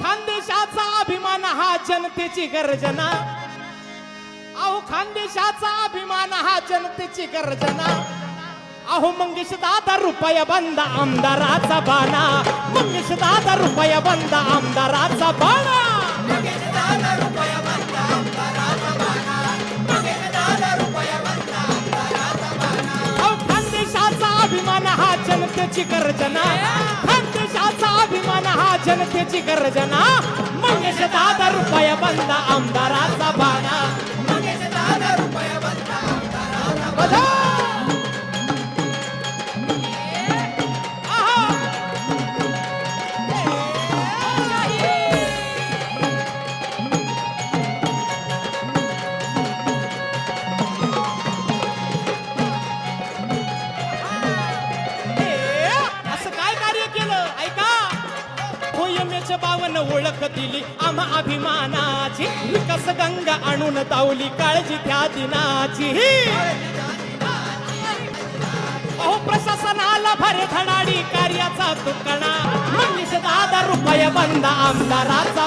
खानदेशाचा अभिमान हा जनतेची गर्जना. अहो खानदेशाचा अभिमान हा जनतेची गर्जना. अहो मंगेश दादा रुपया बंद आमदाराचा बाणा. मंगेश दादा रुपया बंद आमदाराचा बाणा. खानदेशाचा अभिमान हा जनतेची गर्जना. खानदेशाचा अभिमान हा गर्जना. मंगेश दादा रुपया बंद आमदाराचा होयमेच्या बावन ओळख दिली. आम्हा अभिमानाची. विकास गंगा आणून तावली काळजी त्या दिनाची. अहो प्रशासनाला भरे धडाडी. कार्याचा तुकडा मनीष दादा रुपये बंद. आमदाराचा